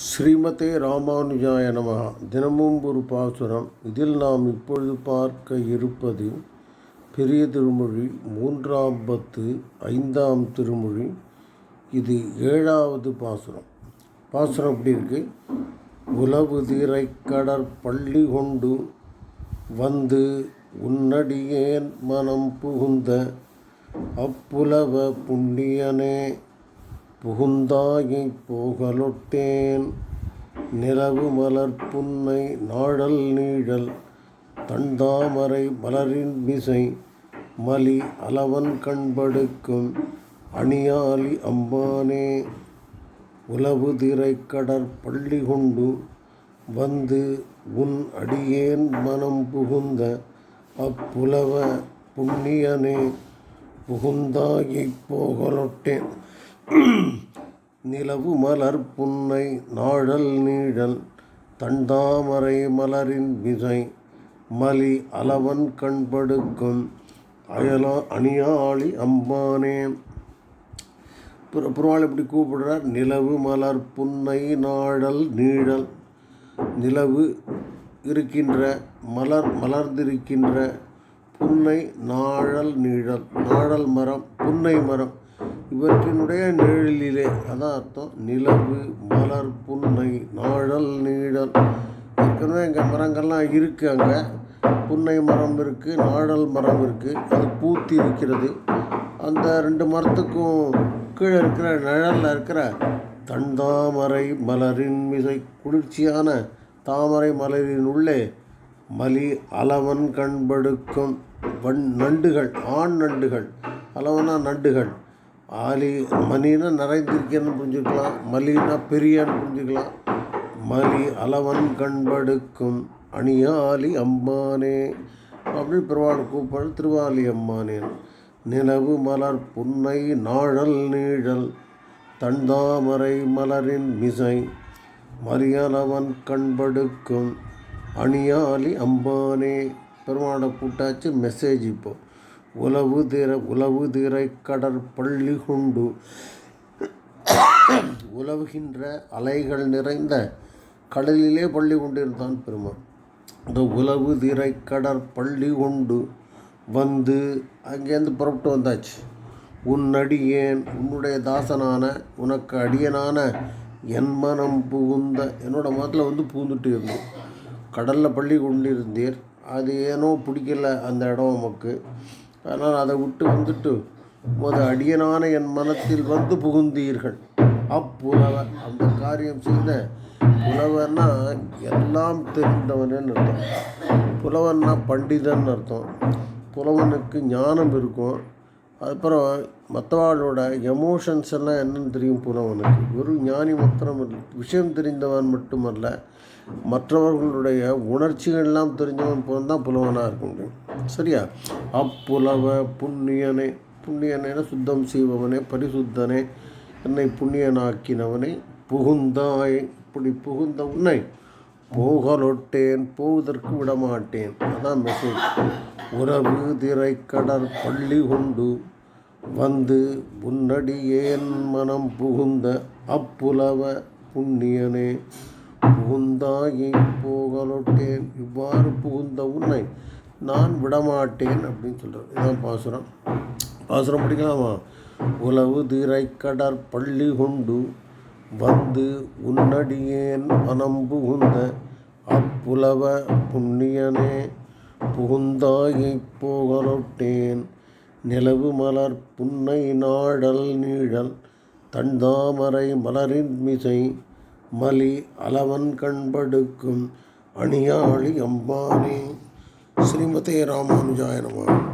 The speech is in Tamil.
ஸ்ரீமதே ராமானுஜாய நமகா தினமும் ஒரு பாசுரம். இதில் நாம் இப்பொழுது பார்க்க இருப்பது பெரிய திருமொழி மூன்றாம் பத்து ஐந்தாம் திருமொழி. இது ஏழாவது பாசுரம். பாசுரம் எப்படி இருக்கு? உலவு தீரை கொண்டு வந்து உன்னடியேன் மனம் புகுந்த அப்புலவ புண்ணியனே புகுந்தாயைப் போகலொட்டேன். நிலவு மலர் புன்னை நாழல் நீழல் தண்டாமரை மலரின் மிசை மலி அலவன் கண்படுக்கும் அணியாலி அம்மானே உளவு திரை கடற் பள்ளி கொண்டு வந்து உன் அடியேன் மனம் புகுந்த அப்புலவ புண்ணியனே. புகுந்தாயைப் போகலொட்டேன். நிலவு மலர் புன்னை நாழல் நீழல் தண்டாமரை மலரின் விசை மலி அலவன் கண்படுக்கும் அயலா அணியாளி அம்பானே. புற புறவாள் எப்படி கூப்பிடுறார். நிலவு மலர் புன்னை நாழல் நீழல் நிலவு இருக்கின்ற மலர் மலர்ந்திருக்கின்ற புன்னை நாழல் நீழல் நாழல் மரம் புன்னை மரம். இவற்றினுடைய நிழலிலே அதான் அர்த்தம் நிலவு மலர் புன்னை நாழல் நீழல். ஏற்கனவே இங்கே மரங்கள்லாம் இருக்குது அங்கே. புன்னை மரம் இருக்குது நாழல் மரம் இருக்குது அது பூத்தி இருக்கிறது. அந்த ரெண்டு மரத்துக்கும் கீழே இருக்கிற நிழலில் இருக்கிற தண்டாமரை மலரின் மிசை குளிர்ச்சியான தாமரை மலரின் உள்ளே மலி அலவன் கண்படுக்கும் வண் நண்டுகள் ஆண் நண்டுகள். அலவனா நண்டுகள். ஆலி மணினா நிறைந்திருக்கேன்னு புரிஞ்சுக்கலாம் மலினா பெரியான்னு புரிஞ்சுக்கலாம். மலி அலவன் கண்படுக்கும் அணியாலி அம்மானே அப்படி பெருவாள் கூப்பாடு திருவாலி அம்மானேன் நிலவு மலர் புன்னை நாழல் நீழல் தண்டாமரை மலரின் மிசை. மரியலவன் கண்படுக்கும் அணியாலி அம்பானே பெருமாளை கூட்டாச்சு மெசேஜ் இப்போது உலவு திற உலவு திரை கடற் பள்ளி கொண்டு உலவுகின்ற அலைகள் நிறைந்த கடலிலே பள்ளி கொண்டிருந்தான் பெருமான். இந்த உலவு திரை கடற் பள்ளி கொண்டு வந்து அங்கேருந்து புறப்பட்டு வந்தாச்சு. உன் அடியேன் உன்னுடைய தாசனான உனக்கு அடியனான என் மனம் புகுந்த என்னோட மதத்தில் வந்து பூந்துட்டு இருந்தோம் கடலில் பள்ளி கொண்டிருந்தீர் அது ஏனோ பிடிக்கல அந்த இடம் நமக்கு அதனால் அதை விட்டு வந்துட்டு உமது அடியனான என் மனத்தில் வந்து புகுந்தீர்கள். அப்புலவ அந்த காரியம் செய்த புலவன்னா எல்லாம் தெரிந்தவனேன்னு அர்த்தம். புலவன்னா பண்டிதன் அர்த்தம். புலவனுக்கு ஞானம் இருக்கும். அதுக்கப்புறம் மற்றவாளோட எமோஷன்ஸ் எல்லாம் என்னன்னு தெரியும் புலவனுக்கு. ஒரு ஞானி மாத்திரம் இல்லை. விஷயம் தெரிந்தவன் மட்டுமல்ல. மற்றவர்களுடைய உணர்ச்சிகள்லாம் தெரிஞ்சவன் போல் தான் புலவனாக இருக்க முடியும். சரியா? அப்புலவ புண்ணியனே புண்ணியனேன சுத்தம் செய்பவனே பரிசுத்தனே. என்னை புண்ணியனாக்கினவனை புகுந்தாய். இப்படி புகுந்த உன்னை போகலொட்டேன் போவதற்கு விடமாட்டேன். அதான் மெசேஜ் உறவு திரை பள்ளி கொண்டு வந்து உன்னடியேன் மனம் புகுந்த அப்புலவ புண்ணியனே. புகுந்தாயை போகலொட்டேன். இவ்வாறு புகுந்த உன்னை நான் விடமாட்டேன் அப்படின்னு சொல்கிறார் இதான் பாசுரம். பாசுரம் படிக்கலாமா? உலவு திரை பள்ளி கொண்டு வந்து உன்னடியேன் மனம் புகுந்த அப்புலவ புண்ணியனே. புகுந்தாயை போகலொட்டேன். நிலவு மலர் புன்னை நாடல் நீழல் தண்டாமரை மலரின் மிசை மலி அலவன் கண்படுக்கும் அணியாளி அம்பானே ஸ்ரீமதே ராமானுஜாய நம.